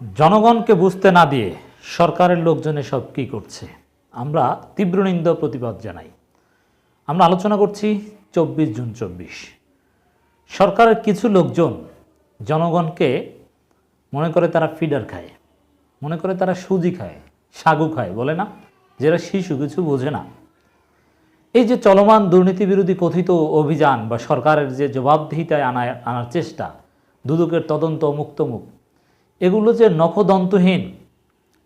জনগণকে বুঝতে না দিয়ে সরকারের লোকজন এসব কী করছে? আমরা তীব্র নিন্দা প্রতিবাদ জানাই। আমরা আলোচনা করছি চব্বিশ জুন চব্বিশ। সরকারের কিছু লোকজন জনগণকে মনে করে তারা ফিডার খায়, মনে করে তারা সুজি খায়, সাগু খায়, বলে না? যারা শিশু কিছু বোঝে না। এই যে চলমান দুর্নীতি বিরোধী কথিত অভিযান বা সরকারের যে জবাবদিহিতায় আনায় আনার চেষ্টা, দুদকের তদন্ত মুক্তমুখ এগুলো যে নখদন্তহীন,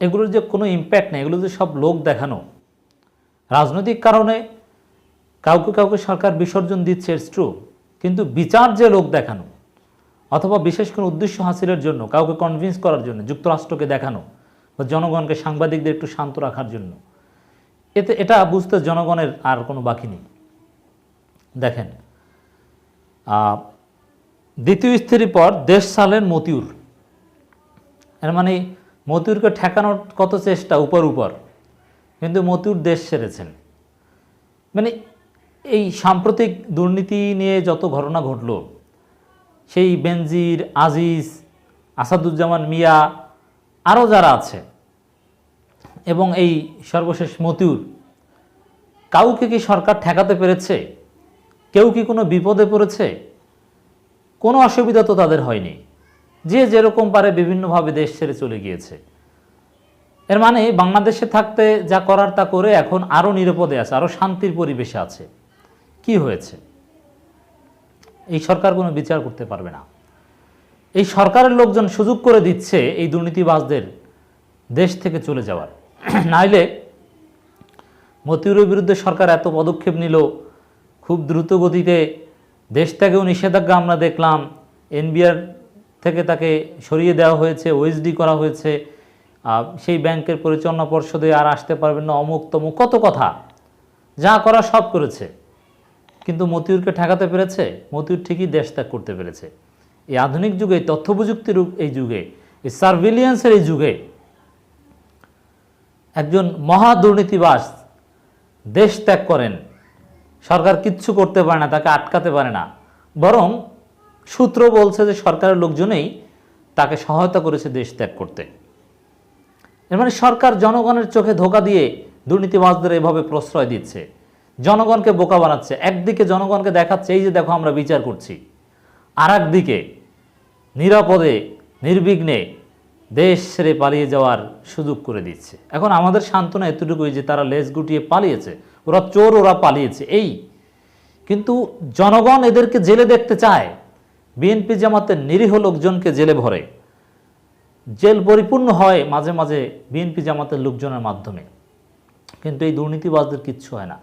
এগুলোর যে কোনো ইম্প্যাক্ট নেই, এগুলো যে সব লোক দেখানো। রাজনৈতিক কারণে কাউকে কাউকে সরকার বিসর্জন দিচ্ছে ইটস ট্রু কিন্তু বিচার যে লোক দেখানো, অথবা বিশেষ কোনো উদ্দেশ্য হাসিলের জন্য, কাউকে কনভিন্স করার জন্য, যুক্তরাষ্ট্রকে দেখানো, বা জনগণকে সাংবাদিকদের একটু শান্ত রাখার জন্য, এতে এটা বুঝতে জনগণের আর কোনো বাকি নেই। দেখেন দ্বিতীয় স্ত্রীর পর দেশ সালেন মতিউর। এর মানে মতিউরকে ঠেকানোর কত চেষ্টা উপর উপর, কিন্তু মতিউর দেশ সেরেছেন। মানে এই সাম্প্রতিক দুর্নীতি নিয়ে যত ঘটনা ঘটল, সেই বেনজির, আজিজ, আসাদুজ্জামান মিয়া, আরও যারা আছে, এবং এই সর্বশেষ মতিউর, কাউকে কি সরকার ঠেকাতে পেরেছে? কেউ কি কোনো বিপদে পড়েছে? কোনো অসুবিধা তো তাদের হয়নি। যে যেরকম পারে বিভিন্নভাবে দেশ ছেড়ে চলে গিয়েছে। এর মানে বাংলাদেশে থাকতে যা করার তা করে এখন আরও নিরাপদে আছে আরও শান্তির পরিবেশে আছে। কি হয়েছে? এই সরকার কোনো বিচার করতে পারবে না। এই সরকারের লোকজন সুযোগ করে দিচ্ছে এই দুর্নীতিবাজদের দেশ থেকে চলে যাওয়ার। নাইলে মতিউরের বিরুদ্ধে সরকার এত পদক্ষেপ নিল, খুব দ্রুত গতিতে দেশ থেকেও নিষেধাজ্ঞা আমরা দেখলাম, এনবিআর থেকে তাকে সরিয়ে দেওয়া হয়েছে ওএসডি করা হয়েছে। সেই ব্যাংকের পরিচালনা পর্ষদে আর আসতে পারবেন না অমুক তমুক, কত কথা। যা করা সব করেছে। কিন্তু মতিউরকে ঠেকাতে পেরেছে? মতিউর ঠিকই দেশ ত্যাগ করতে পেরেছে। এই আধুনিক যুগে তথ্য প্রযুক্তির এই যুগে, এই সার্ভিলিয়েন্সের এই যুগে, একজন মহা দুর্নীতিবাস দেশ ত্যাগ করেন। সরকার কিচ্ছু করতে পারে না, তাকে আটকাতে পারে না। বরং সূত্র বলছে যে সরকারের লোকজনেই তাকে সহায়তা করেছে দেশ ত্যাগ করতে। এর মানে সরকার জনগণের চোখে ধোকা দিয়ে দুর্নীতিবাজদের এভাবে প্রশ্রয় দিচ্ছে। জনগণকে বোকা বানাচ্ছে, একদিকে জনগণকে দেখাচ্ছে, এই যে দেখো আমরা বিচার করছি। আর একদিকে নিরাপদে, নির্বিঘ্নে দেশ ছেড়ে পালিয়ে যাওয়ার সুযোগ করে দিচ্ছে। এখন আমাদের সান্ত্বনা এতটুকুই যে তারা লেজ গুটিয়ে পালিয়েছে, ওরা চোর ওরা পালিয়েছে, এই। কিন্তু জনগণ এদেরকে জেলে দেখতে চায় বিএনপি জামাতের নিরীহ লোকজনকে জেলে ভরে। জেল পরিপূর্ণ হয় মাঝে মাঝে বিএনপি জামাতের লোকজনের মাধ্যমে। কিন্তু এই দুর্নীতিবাজদের কিচ্ছু হয় না।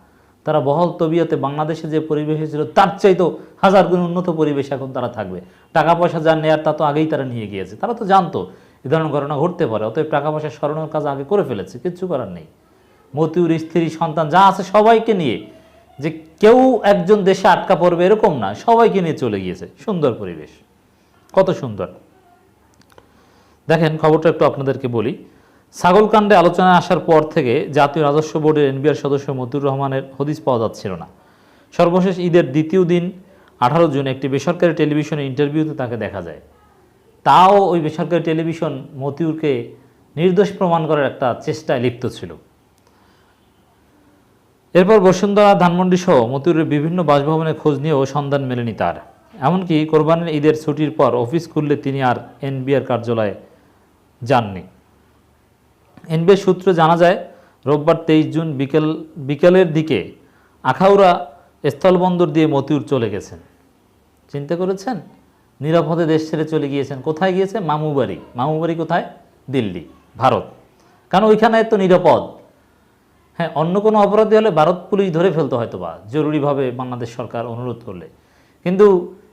তারা বহল তবিয়তে বাংলাদেশে যে পরিবেশ ছিল তার চাইতো হাজার গুণ উন্নত পরিবেশ এখন তারা থাকবে। টাকা পয়সা যা নেয়ার তা তো আগেই তারা নিয়ে গিয়েছে। তারা তো জানতো এ ধরনের ঘটনা ঘটতে পারে, অতএব টাকা পয়সা সরানোর কাজ আগে করে ফেলেছে, কিচ্ছু করার নেই। মতিউর স্ত্রী, সন্তান যা আছে সবাইকে নিয়ে যে কেউ একজন দেশে আটকা পড়বে এরকম না, সবাইকে নিয়ে চলে গিয়েছে। সুন্দর পরিবেশ। কত সুন্দর। দেখেন, খবরটা একটু আপনাদেরকে বলি। ছাগলকাণ্ডে আলোচনায় আসার পর থেকে জাতীয় রাজস্ব বোর্ডের এনবিআর সদস্য মতিউর রহমানের হদিস পাওয়া যাচ্ছিল না। সর্বশেষ ঈদের দ্বিতীয় দিন, আঠারো জুন, একটি বেসরকারি টেলিভিশনে ইন্টারভিউতে তাকে দেখা যায়। তাও ওই বেসরকারি টেলিভিশন মতিউরকে নির্দোষ প্রমাণ করার একটা চেষ্টায় লিপ্ত ছিল। এরপর বসুন্ধরা, ধানমন্ডি সহ মতিউরের বিভিন্ন বাসভবনে খোঁজ নিয়েও সন্ধান মেলেনি তার। এমনকি কোরবানির ঈদের ছুটির পর অফিস খুললে তিনি আর এনবিআর কার্যালয়ে যাননি। এনবিআর সূত্রে জানা যায়, রোববার তেইশ জুন বিকেল, বিকেলের দিকে আখাউড়া স্থলবন্দর দিয়ে মতিউর চলে গেছেন। চিন্তা করেছেন নিরাপদে দেশ ছেড়ে চলে গিয়েছেন। কোথায় গিয়েছে? মামুবাড়ি। মামুবাড়ি কোথায়? দিল্লি, ভারত। কারণ ওইখানে তো নিরাপদ। হ্যাঁ অন্য কোনো অপরাধী হলে ভারত পুলিশ ধরে ফেলতো হয়তো বা জরুরিভাবে বাংলাদেশ সরকার অনুরোধ করলে। কিন্তু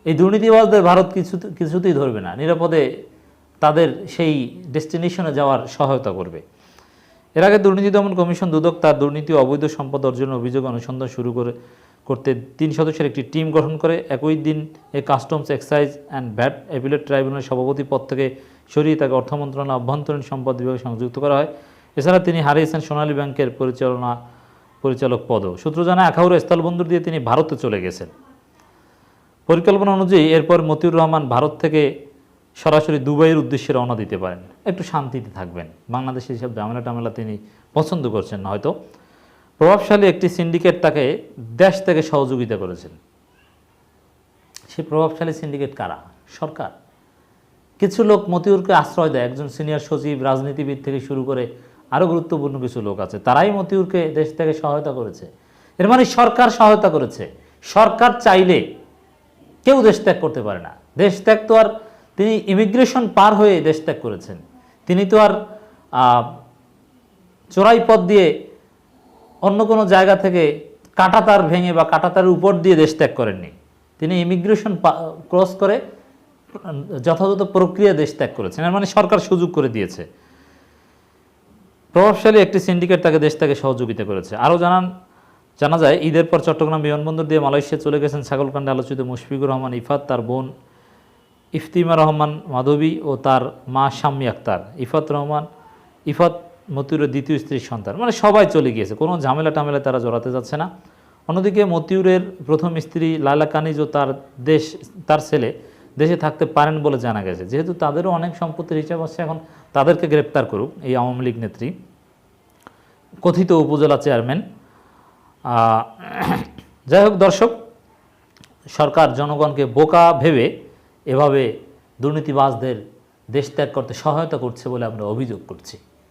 এই দুর্নীতিবাজদের ভারত কিছু কিছুতেই ধরবে না। নিরাপদে তাদের সেই ডেস্টিনেশনে যাওয়ার সহায়তা করবে। এর আগে দুর্নীতি দমন কমিশন দুদক তার দুর্নীতি অবৈধ সম্পদ অর্জনের অভিযোগ অনুসন্ধান শুরু করে করতে তিন সদস্যের একটি টিম গঠন করে। একই দিন এ customs excise and VAT appellate ট্রাইব্যুনালের সভাপতি পদ থেকে সরিয়ে তাকে অর্থ মন্ত্রণালয় অভ্যন্তরীণ সম্পদ বিভাগে সংযুক্ত করা হয়। এছাড়া তিনি হারিয়েছেন সোনালী ব্যাংকের পরিচালনা পরিচালক পদও। সূত্র জানায় আখাউড়া স্থলবন্দর দিয়ে তিনি ভারতে চলে গেছেন। পরিকল্পনা অনুযায়ী এরপর মতিউর রহমান ভারত থেকে সরাসরি দুবাইয়ের উদ্দেশ্যে রওনা দিতে পারেন। একটু শান্তিতে থাকবেন। বাংলাদেশে এইসব ঝামেলা টামেলা তিনি পছন্দ করছেন না হয়তো, প্রভাবশালী একটি সিন্ডিকেট তাকে দেশ থেকে সহযোগিতা করেছেন। সেই প্রভাবশালী সিন্ডিকেট কারা? সরকার। কিছু লোক মতিউরকে আশ্রয় দেয়। একজন সিনিয়র সচিব, রাজনীতিবিদ থেকে শুরু করে আরও গুরুত্বপূর্ণ কিছু লোক আছে। তারাই মতিউরকে দেশ থেকে সহায়তা করেছে। এর মানে সরকার সহায়তা করেছে। সরকার চাইলে কেউ দেশ ত্যাগ করতে পারে না। দেশ ত্যাগ তো আর তিনি ইমিগ্রেশন পার হয়ে দেশ ত্যাগ করেছেন। তিনি তো আর চোরাই পথ দিয়ে অন্য কোনো জায়গা থেকে কাঁটাতার ভেঙে বা কাঁটাতারের উপর দিয়ে দেশ ত্যাগ করেননি। তিনি ইমিগ্রেশন ক্রস করে যথাযথ প্রক্রিয়া দেশ ত্যাগ করেছেন। এর মানে সরকার সুযোগ করে দিয়েছে। প্রভাবশালী একটি সিন্ডিকেট তাকে দেশ থেকে সহযোগিতা করেছে। আরও জানান, জানা যায়, ঈদের পর চট্টগ্রাম বিমানবন্দর দিয়ে মালয়েশিয়া চলে গেছেন ছাগলকাণ্ডে আলোচিত মুশফিকুর রহমান ইফাত, তার বোন ইফতিমা রহমান মাধবী ও তার মা শাম্মী আক্তার। ইফাত রহমান, ইফাত মতিউরের দ্বিতীয় স্ত্রীর সন্তান। মানে সবাই চলে গিয়েছে, কোনো ঝামেলা টামেলা তারা জড়াতে যাচ্ছে না। অন্যদিকে মতিউরের প্রথম স্ত্রী লালা কানিজ ও তার দেশ, তার ছেলে দেশে থাকতে পারেন বলে জানা গেছে। যেহেতু তাদেরও অনেক সম্পত্তির হিসাব আছে, এখন তাদেরকে গ্রেপ্তার করুক এই আওয়ামী লীগ নেত্রী। কথিত উপজেলা চেয়ারম্যান যাই হোক দর্শক, সরকার জনগণকে বোকা ভেবে এভাবে দুর্নীতিবাজদের দেশ ত্যাগ করতে সহায়তা করছে বলে আমরা অভিযোগ করছি।